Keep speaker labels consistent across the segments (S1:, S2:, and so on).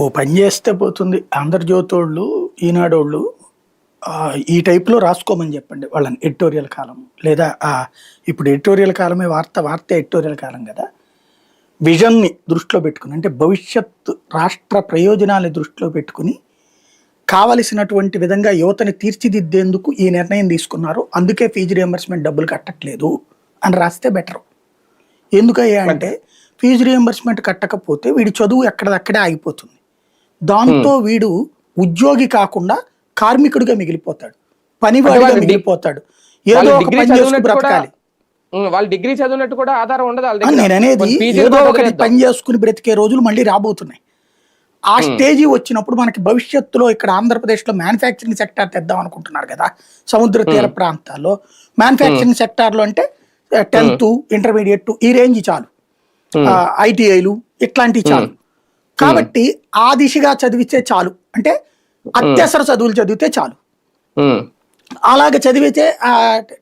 S1: ఓ పని చేస్తే పోతుంది. ఆంధ్రజ్యోతోళ్ళు ఈనాడోళ్ళు ఈ టైప్లో రాసుకోమని చెప్పండి వాళ్ళని ఎడిటోరియల్ కాలం. లేదా ఇప్పుడు ఎడిటోరియల్ కాలమే వార్త వార్త ఎడిటోరియల్ కాలం కదా. విజన్ని దృష్టిలో పెట్టుకుని అంటే భవిష్యత్ రాష్ట్ర ప్రయోజనాన్ని దృష్టిలో పెట్టుకుని కావలసినటువంటి విధంగా యువతని తీర్చిదిద్దేందుకు ఈ నిర్ణయం తీసుకున్నారు. అందుకే ఫీజు రియంబర్స్మెంట్ డబ్బులు కట్టట్లేదు అని రాస్తే బెటర్. ఎందుకయ్యా అంటే ఫీజు రియంబర్స్మెంట్ కట్టకపోతే వీడి చదువు ఎక్కడదక్కడే ఆగిపోతుంది. దాంతో వీడు ఉద్యోగి కాకుండా కార్మికుడిగా మిగిలిపోతాడు. పనివాడిగా మిగిలిపోతాడు. ఏదో ఒక పని చేసుకుని బ్రతకాలి.
S2: వాళ్ళు డిగ్రీ చదివినట్టు కూడా ఆధారం ఉండదు.
S1: నేను అనేది ఏదో ఒకటి. పని చేసుకుని బ్రతికే రోజులు మళ్ళీ రాబోతున్నాయి. ఆ స్టేజీ వచ్చినప్పుడు మనకి భవిష్యత్తులో ఇక్కడ ఆంధ్రప్రదేశ్లో మ్యానుఫ్యాక్చరింగ్ సెక్టార్ తెద్దాం అనుకుంటున్నారు కదా సముద్ర తీర ప్రాంతాల్లో. మ్యానుఫ్యాక్చరింగ్ సెక్టార్లో అంటే టెన్త్ ఇంటర్మీడియట్ ఈ రేంజ్ చాలు. ఐటీఐలు ఇట్లాంటివి చాలు. కాబట్టి ఆ దిశగా చదివితే చాలు. అంటే అత్యవసర చదువులు చదివితే చాలు. అలాగ చదివితే ఆ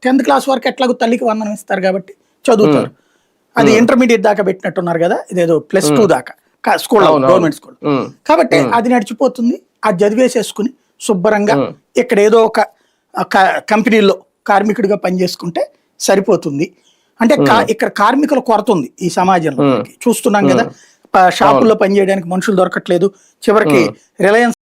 S1: టెన్త్ క్లాస్ వరకు ఎట్లాగో తల్లికి వందనం ఇస్తారు కాబట్టి చదువుతారు. అది ఇంటర్మీడియట్ దాకా పెట్టినట్టున్నారు కదా ఇదేదో ప్లస్ టూ దాకా. స్కూల్. గవర్నమెంట్ స్కూల్ కాబట్టి అది నడిచిపోతుంది అది చదివేసేసుకుని శుభ్రంగా ఇక్కడ ఏదో ఒక కంపెనీలో కార్మికుడిగా పనిచేసుకుంటే సరిపోతుంది. అంటే ఇక్కడ కార్మికుల కొరత ఉంది ఈ సమాజంలో. చూస్తున్నాం కదా షాపుల్లో పనిచేయడానికి మనుషులు దొరకట్లేదు. చివరికి రిలయన్స్